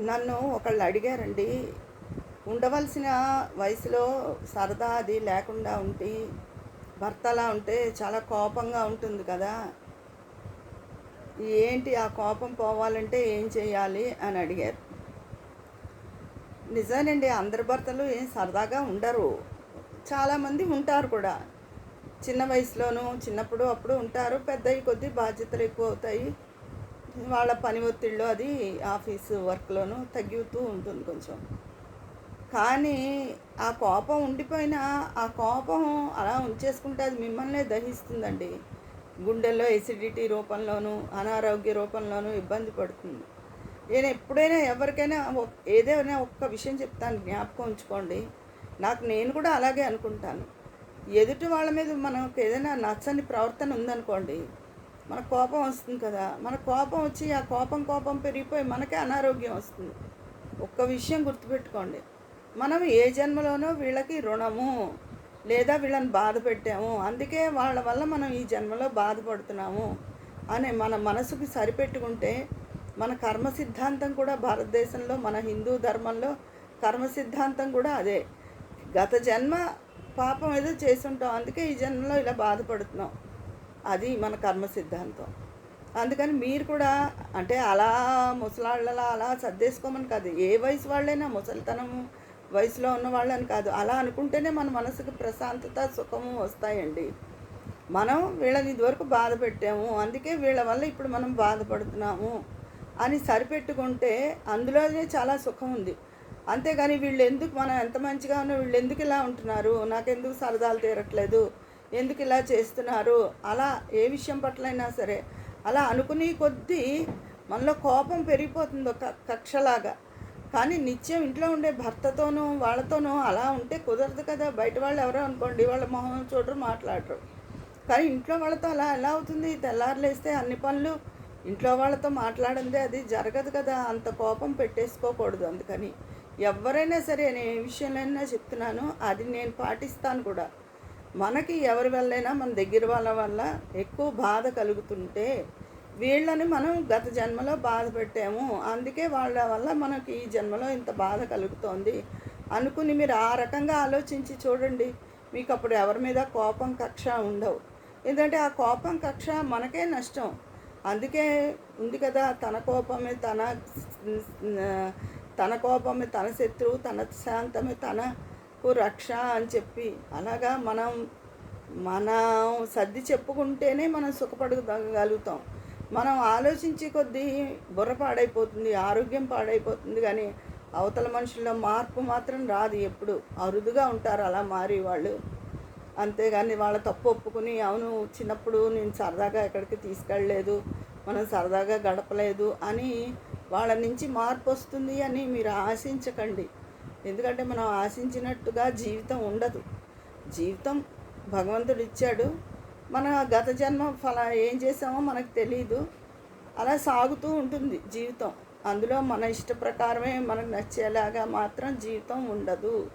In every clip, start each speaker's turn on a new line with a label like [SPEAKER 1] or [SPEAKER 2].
[SPEAKER 1] నన్ను ఒకళ్ళు అడిగారండి ఉండవలసిన వయసులో సరదా అది లేకుండా ఉండి భర్త అలా ఉంటే చాలా కోపంగా ఉంటుంది కదా. ఏంటి ఆ కోపం పోవాలంటే ఏం చేయాలి అని అడిగారు. నిజానండి అందరి భర్తలు ఏం సరదాగా ఉండరు. చాలామంది ఉంటారు కూడా. చిన్న వయసులోనూ చిన్నప్పుడు అప్పుడు ఉంటారు. పెద్దవి కొద్దీ బాధ్యతలు ఎక్కువ అవుతాయి. వాళ్ళ పని ఒత్తిడిలో అది ఆఫీసు వర్క్లోనూ తగ్గుతూ ఉంటుంది కొంచెం. కానీ ఆ కోపం ఉండిపోయినా ఆ కోపం అలా ఉంచేసుకుంటే అది మిమ్మల్నే దహిస్తుందండి. గుండెల్లో ఎసిడిటీ రూపంలోనూ అనారోగ్య రూపంలోనూ ఇబ్బంది పడుతుంది. నేను ఎప్పుడైనా ఎవరికైనా ఏదైనా ఒక్క విషయం చెప్తాను జ్ఞాపకం ఉంచుకోండి. నాకు నేను కూడా అలాగే అనుకుంటాను. ఎదుటి వాళ్ళ మీద మనకు ఏదైనా నచ్చని ప్రవర్తన ఉందనుకోండి మన కోపం వస్తుంది కదా. మన కోపం వచ్చి ఆ కోపం కోపం పెరిగిపోయి మనకే అనారోగ్యం వస్తుంది. ఒక్క విషయం గుర్తుపెట్టుకోండి. మనం ఏ జన్మలోనో వీళ్ళకి రుణము లేదా వీళ్ళని బాధ పెట్టాము. అందుకే వాళ్ళ వల్ల మనం ఈ జన్మలో బాధపడుతున్నాము అనే మన మనసుకి సరిపెట్టుకుంటే మన కర్మ సిద్ధాంతం కూడా భారతదేశంలో మన హిందూ ధర్మంలో కర్మ సిద్ధాంతం కూడా అదే. గత జన్మ పాపం ఏదో చేసుంటాం అందుకే ఈ జన్మలో ఇలా బాధపడుతున్నాం. అది మన కర్మ సిద్ధాంతం. అందుకని మీరు కూడా అంటే అలా ముసలాళ్ళలా అలా సర్దేసుకోమని కాదు. ఏ వయసు వాళ్ళైనా ముసలితనం వయసులో ఉన్న వాళ్ళని కాదు. అలా అనుకుంటేనే మన మనసుకు ప్రశాంతత సుఖము వస్తాయండి. మనం వీళ్ళని ఇదివరకు బాధ పెట్టాము. అందుకే వీళ్ళ వల్ల ఇప్పుడు మనం బాధపడుతున్నాము అని సరిపెట్టుకుంటే అందులోనే చాలా సుఖం ఉంది. అంతేగాని వీళ్ళు ఎందుకు మనం ఎంత మంచిగా ఉన్నా వీళ్ళు ఎందుకు ఇలా ఉంటున్నారు? నాకెందుకు సరదాలు తీరట్లేదు? ఎందుకు ఇలా చేస్తున్నారు? అలా ఏ విషయం పట్లైనా సరే అలా అనుకునే కొద్దీ మనలో కోపం పెరిగిపోతుంది ఒక కక్షలాగా. కానీ నిత్యం ఇంట్లో ఉండే భర్తతోనూ వాళ్ళతోనూ అలా ఉంటే కుదరదు కదా? బయట వాళ్ళు ఎవరో అనుకోండి వాళ్ళ మొహం చూడరు మాట్లాడరు. కానీ ఇంట్లో వాళ్ళతో అలా ఎలా అవుతుంది? తెల్లారులేస్తే అన్ని పనులు ఇంట్లో వాళ్ళతో మాట్లాడందే అది జరగదు కదా? అంత కోపం పెట్టేసుకోకూడదు అందుకని. ఎవరైనా సరే నేను ఏ విషయంలో చెప్తున్నాను అది నేను పాటిస్తాను కూడా. మనకి ఎవరి వల్లైనా మన దగ్గర వాళ్ళ వల్ల ఎక్కువ బాధ కలుగుతుంటే వీళ్ళని మనం గత జన్మలో బాధ పెట్టాము. అందుకే వాళ్ళ వల్ల మనకి ఈ జన్మలో ఇంత బాధ కలుగుతోంది అనుకుని మీరు ఆ రకంగా ఆలోచించి చూడండి. మీకు అప్పుడు ఎవరి మీద కోపం కక్ష ఉండవు. ఎందుకంటే ఆ కోపం కక్ష మనకే నష్టం. అందుకే ఉంది కదా తన కోపమే తన తన కోపమే తన శత్రువు తన శాంతమే తన మనకు రక్ష అని చెప్పి. అలాగా మనం మనం సర్ది చెప్పుకుంటేనే మనం సుఖపడగలుగుతాం. మనం ఆలోచించే కొద్దీ బుర్ర పాడైపోతుంది ఆరోగ్యం పాడైపోతుంది కానీ అవతల మనుషుల్లో మార్పు మాత్రం రాదు ఎప్పుడు. అరుదుగా ఉంటారు అలా మారి వాళ్ళు. అంతేగాని వాళ్ళ తప్పు ఒప్పుకుని అవును చిన్నప్పుడు నేను సరదాగా ఎక్కడికి తీసుకెళ్ళలేదు మనం సరదాగా గడపలేదు అని వాళ్ళ నుంచి మార్పు వస్తుంది అని మీరు ఆశించకండి. ఎందుకంటే మనం ఆశించినట్టుగా జీవితం ఉండదు. జీవితం భగవంతుడు ఇచ్చాడు. మన గత జన్మ ఫల ఏం చేసామో మనకు తెలియదు అలా సాగుతూ ఉంటుంది జీవితం. అందులో మన ఇష్ట ప్రకారమే మనకు నచ్చేలాగా మాత్రం జీవితం ఉండదు.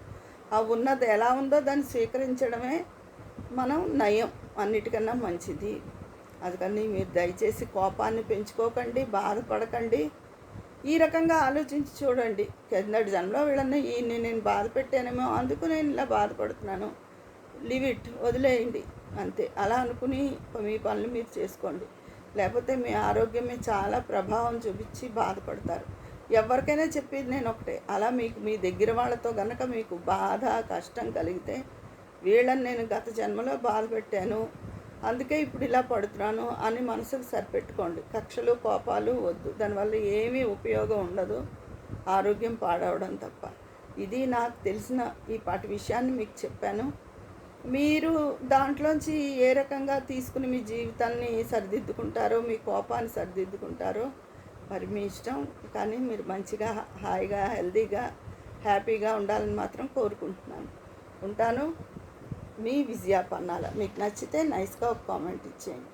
[SPEAKER 1] ఆ ఉన్నది ఎలా ఉందో దాన్ని స్వీకరించడమే మనం నయం. అన్నిటికన్నా మంచిది. అందుకని మీరు దయచేసి కోపాన్ని పెంచుకోకండి బాధపడకండి. ఈ రకంగా ఆలోచించి చూడండి. కిందటి జన్మలో వీళ్ళని ఈ నేను బాధ పెట్టానేమో అందుకు నేను ఇలా బాధపడుతున్నాను. లివ్ ఇట్ వదిలేయండి. అంతే. అలా అనుకుని మీ పనులు మీరు చేసుకోండి. లేకపోతే మీ ఆరోగ్యం మీద చాలా ప్రభావం చూపించి బాధపడతారు. ఎవరికైనా చెప్పేది నేను ఒకటే. అలా మీకు మీ దగ్గర వాళ్ళతో కనుక మీకు బాధ కష్టం కలిగితే వీళ్ళని నేను గత జన్మలో బాధ పెట్టాను. అందుకే ఇప్పుడు ఇలా పడుతున్నాను అని మనసుకు సరిపెట్టుకోండి. కక్షలు కోపాలు వద్దు. దానివల్ల ఏమీ ఉపయోగం ఉండదు. ఆరోగ్యం పాడవడం తప్ప. ఇది నాకు తెలిసిన ఈ పాటి విషయాన్ని మీకు చెప్పాను. మీరు దాంట్లోంచి ఏ రకంగా తీసుకుని మీ జీవితాన్ని సరిదిద్దుకుంటారో మీ కోపాన్ని సరిదిద్దుకుంటారో మరి మీ ఇష్టం. కానీ మీరు మంచిగా హాయిగా హెల్తీగా హ్యాపీగా ఉండాలని మాత్రం కోరుకుంటున్నాను. ఉంటాను. మీ విజయ పన్నాల మీకు నచ్చితే నైస్గా ఒక కామెంట్ ఇచ్చేయండి.